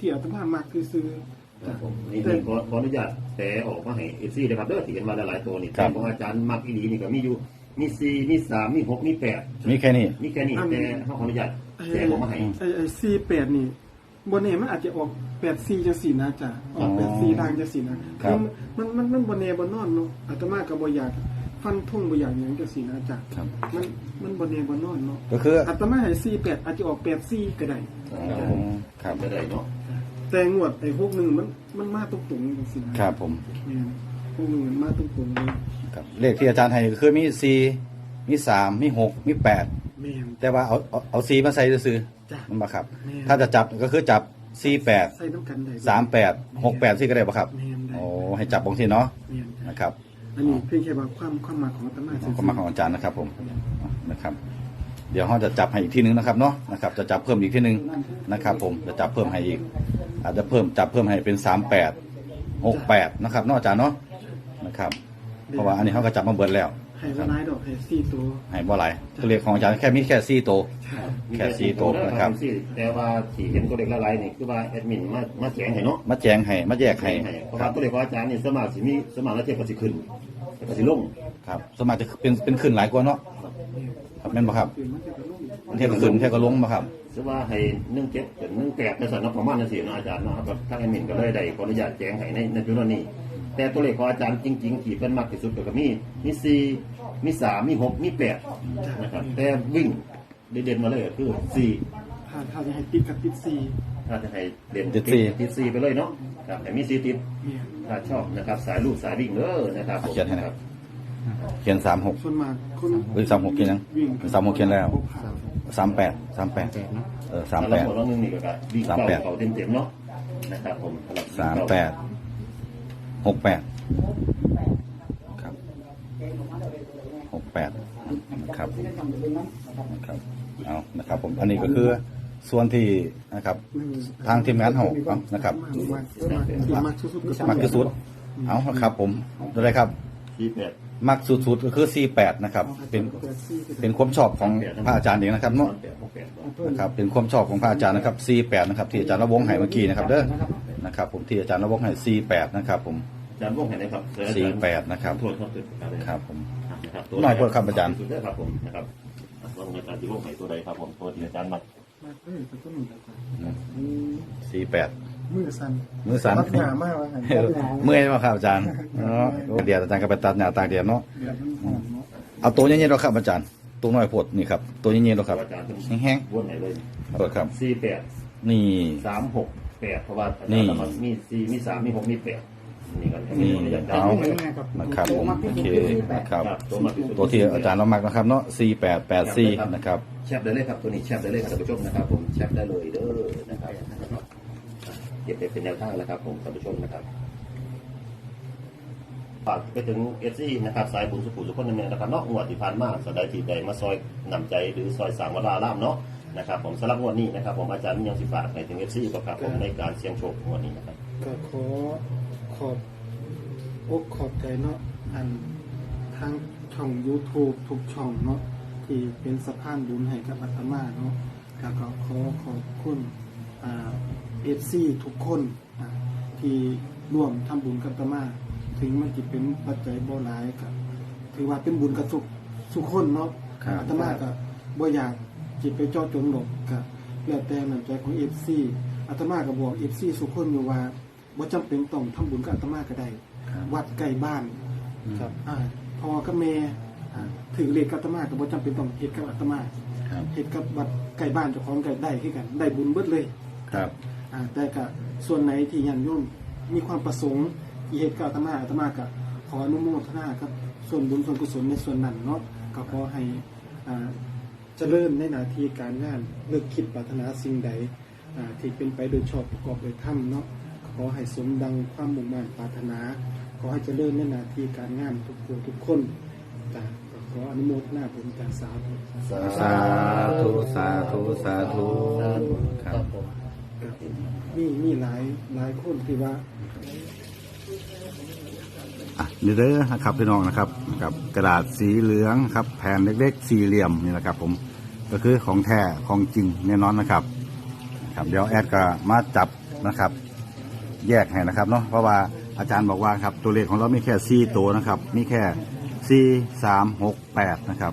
ที่อาตมามักคือซื้อครับผมนี่นี่ขอขออนุญาตแต่ออกมาให้เอฟซีนะครับเด้อที่เห็นมาหลายๆตัวนี่ครัแต่บของอาจารย์มักอีหลีนี่ก็มีอยู่มีสี่มีสามมีหกมีแปดมีแค่นี้ มีแค่นี้แต่เขาขออนุญาตแต่ออกมาให้ไอ้ไอ้ซีแปดนี่บนเนมันอาจจะออกแปดซีจังสี่นะจ๊ะออกแปดซีดังจังสี่นะครับ มันมันมันบนเนบนนอนเนาะอาตมาก็บ่อยาก ฟันทุ่งบ่อยากหยังจังสี่นะจ๊ะครับ มันมันบนเนบนนอนเนาะก็คืออาตมาให้ซีแปดอาจจะออกแปดซีก็ได้อ๋อครับจะได้เนาะแต่งวดไอ้พวกหนึ่งมันมันมาตรงตรงๆจังสี่นะครับผมเนี่ยพวกหนึ่งมันมาตรงตรงๆเลยครับเลขที่อาจารย์ให้ก็คือมีสี่มีสามมีหกมีแปดแม่น แต่ว่าเอาเอาเอาสี่มาใส่ซื้อจ้ะๆมันบ่ครับ แม่น ถ้าจะจับก็คือจับสี่แปดใส่น้ำกันได้สามแปดหกแปดสี่ก็ได้ป่ะครับแม่นได้โอ้ให้จับบางทีเนาะแม่นจ้ะนะครับ อันนี้เพียงแค่ว่าความความหมายของอาตมาขอบคุณมาของอาจารย์นะครับ ผมนะครับ เดี๋ยวเขาจะจับให้อีกที่นึงนะครับเนาะนะครับ จะจับเพิ่มอีกที่นึงนะครับ ผมจะจับเพิ่มให้อีก อาจจะเพิ่มจับเพิ่มให้เป็นสามแปดหกแปดนะครับเนอกอาจารย์เนาะนะครับ เพราะว่าอันนี้เขาก็จับมาเบิดแล้ว ให้ว่าร้ายดอกให้สี่ตัวให้บ่หลายตัวเลขของอาจารย์แค่มีแค่สี่ตัวแค่สี่ตัวนะครับ แต่ว่าที่เห็นตัวเลขละลายนี่คือว่าแอดมินมามาแจ้งให้เนาะมาแจงให้มาแยกให้เพราะคว่ารับตัวเลขของอาจารย์นี่สวนมัครสิมีสวนมัครแล้วเทียบกับสิขึ้นแล้วก็สิลงครับสวนมัครจะเป็นเป็นขึ้นหลายกว่าเนาะครับแม่นบ่ครับตื่นมันจะกระลุ่มเทียบกับขึ้นเทียบกับลงบ่ครับซึ่งว่าให้หนึ่งเจ็ดเป็นหนึ่งแปดเป็นสันนประมาณนั้นสิเนาะอาจารย์เนาะครับทางแอดมินก็เลยได้ขออนุญาตแจ้งให้ในในจุดนี้ แต่ตัวเลขของอาจารย์จริงๆที่เป็นมากที่สุดก็มีมีสี่มีสามมีหกมีแปดนะครับแต่วิ่งเด่นๆมาเลยก็คือสี่ถ้าถ้าจะให้ติดกับติดสี่ถ้าจะให้เด่นติดสี่ ติดสี่ไปเลยเนาะครับแต่มีสี่ติดเนี่ยถ้าชอบนะครับ สายลูกสายวิ่งเด้อนะครับผมเขียนให้นะครับเขียนสามหก ส่วนมากคนเฮ้ยสามหกเขียนยังวิ่งสามหกเขียนแล้วพกพาสามแปดสามแปดเออสามถ้าแปเราดหมดแล้วนึงนี่ก็วิ่งสามเก้าแปด เขาเต็มๆเนาะนะครับผมสำหรับ สามแปด หกแปดครับหกแปดนะครับนะครับเอานะครับ ผมอันนี้ก็คือส่วนที่นะครับ ทางทีมงานเฮาเอานะครับมากมากมากสุดๆก็มักที่สุดเอาครับ ผมอะไรครับสี่แปดมักสุดๆก็คือสี่แปดนะครับ เป็นเป็นความชอบของพระอาจารย์เองนะครับเนาะสามแปดหกแปดเนาะนะครับ เป็นความชอบของพระอาจารย์นะครับ 48 นะครับ ที่อาจารย์ระวงให้เมื่อกี้นะครับ เด้อนะครับ ผมที่อาจารย์ระวงให้48 นะครับ ผม อาจารย์วงเห็นไหมครับ48นะครับโทษครับโทษครับครับผมนะครับหน่อยโทษครับอาจารย์สุดยอดครับผมนะครับวงอาจารย์ที่วงไหนตัวใดครับผมตัวที่อาจารย์มามากเอ้ยเป็นต้นหนึ่งครับ48มือสั่นมือสั่นรัดหนามากว่าเออเมื่อยมาครับอาจารย์เนาะเดี๋ยวอาจารย์ก็ไปตัดหน้าตากเดียวเนาะเดือดมันหอมเนาะเอาตัวเย็นๆเราครับอาจารย์ตัวน้อยโพดนี่ครับตัวเย็นๆเราครับอาจารย์เป็นแห้งวนไหนเลยๆเปิดครับสี่แปดนี่สามหกแปดเพราะว่าอานี่จารย์มีสี่มีสามมีหกมีแปด นี่กันนี่อาจารเอาย์นะครับผมโอเคนะครับตัวมาที่สุดตัวที่อาจารย์เรามักนะครับเนาะ4884นะครับแชปได้เลยครับตัวนี้แชปได้เลยครับท่านผู้ชมนะครับ ผมแชปได้เลยเด้อนะครับเก็บไปเป็นแนวทางแล้วครับ ผมท่านผู้ชมนะครับฝากไปถึงเอซี่นะครับสายบุญสุขุสุขคนหนึ่งนะครับเนาะงวดที่ผ่านมาสดายที่ใดมาซอยนำใจหรือซอยสางวลาล่ามเนาะนะครับ ผมสำหรับงวดนี้นะครับ ผมอาจารย์มียังสิฝากไปถึงเอซี่ครับผมในการเสี่ยงโชคงวดนี้นะครับก็ขอ ขอบอกขอบใจเนาะอันทางช่อง YouTube ทุกช่องเนาะที่เป็นสะพานบุญให้กับอาตมาเนาะแล้วก็ขอขอบคุณอ่าเอฟซีทุกคนอ่าที่ร่วมทำบุญกับอาตมา ถึงมันจะเป็นปัจจัยบ่หลายก็ถือว่าเป็นบุญกับสุขสุขคนเนาะครับอาตมาก็บ่อยากจิตไปเจาะจงหรอกก็แล้วแต่น้ำใจของเอฟซีอาตมาก็บอกเอฟซีสุขคนอยู่ว่า บ่จำเป็นต้องทำบุญกับอาตมาก็ได้ครับวัดใกล้บ้านครับอ่าพ่อกับแม่อ่าถือเลขกับอาตมาก็บ่จำเป็นต้องเฮ็ดกับอาตมาครับเฮ็ดกับวัดใกล้บ้านเจ้าของก็ได้คือกัน ได้บุญเบิดเลยครับอ่าแต่ก็ส่วนไหนที่ญาติโยมมีความประสงค์ที่เฮ็ดกับอาตมาอาตมาก็ขออนุโมทนากับ ส่วนบุญส่วนกุศลในส่วนนั้นเนาะก็ขอให้อ่าเจริญในหน้าที่การงานเลิกคิดปรารถนาสิ่งใดอ่าที่เป็นไปโดยชอบประกอบโดยธรรมเนาะ ขอให้สมดังความมุ่งมั่นปรารถนา ขอให้เจริญในหน้าที่การงานทุกคนทุกคนจ้ะก็ขออนุโมทนาบุญจากสาธุสาธุสาธุสาธุครับมีมีหลายหลายคนที่ว่าอะนี่เด้อนะครับพี่น้องนะครับนะครับกระดาษสีเหลืองครับ แผ่นเล็กๆ สี่เหลี่ยมนี่แหละครับ ผมก็คือของแท้ของจริงแน่นอนนะครับ ครับเดี๋ยวแอดก็มาจับนะครับ แยกให้นะครับเนาะเพราะว่าอาจารย์บอกว่าครับตัวเลขของเรามีแค่สี่ตัวนะครับ มีแค่สี่สามหกแปดนะครับ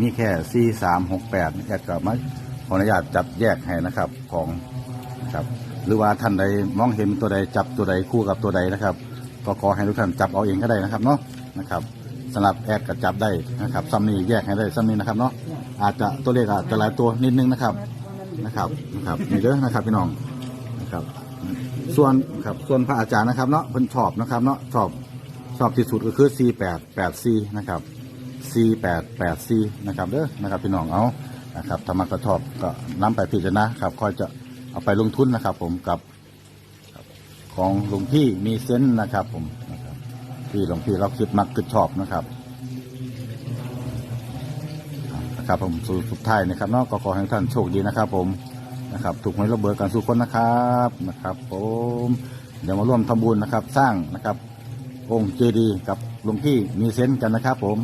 มีแค่สี่สามหกแปดแยกกับมาขออนุญาตจับแยกให้นะครับของนะครับหรือว่าท่านใดมองเห็นตัวใดจับตัวใดคู่กับตัวใดนะครับ ก็ขอให้ทุกท่านจับเอาเองก็ได้นะครับเนาะนะครับสำหรับแอดก็จับได้นะครับซัมนี่แยกให้ได้ซัมนี่นะครับเนาะอาจจะตัวเลขอาจจะหลายตัวนิดนึงนะครับนะครับนะครับนี่เด้อนะครับพี่น้องนะครับ ส่วนครับส่วนพระอาจารย์นะครับเนาะเพิ่นชอบนะครับเนาะชอบชอบที่สุดก็คือ4884นะครับ4884นะครับเด้อนะครับพี่น้องเอานะครับธรรมะก็ชอบก็นำไปพิจารณาครับค่อยจะเอาไปลงทุนนะครับ ผมกับของหลวงพี่มีเซนส์นะครับ ผมนะครับที่หลวงพี่เราคิดมักคิดชอบนะครับนะครับผมสุดท้ายนะครับเนาะก็ขอให้ท่านโชคดีนะครับ ผม นะครับ ถูกหวยระเบิดกันสู่คนนะครับนะครับ ผมเดี๋ยวมาร่วมทำบุญนะครับ สร้างนะครับ องค์เจดีย์กับหลวงพี่มีเซนส์กันนะครับ ผม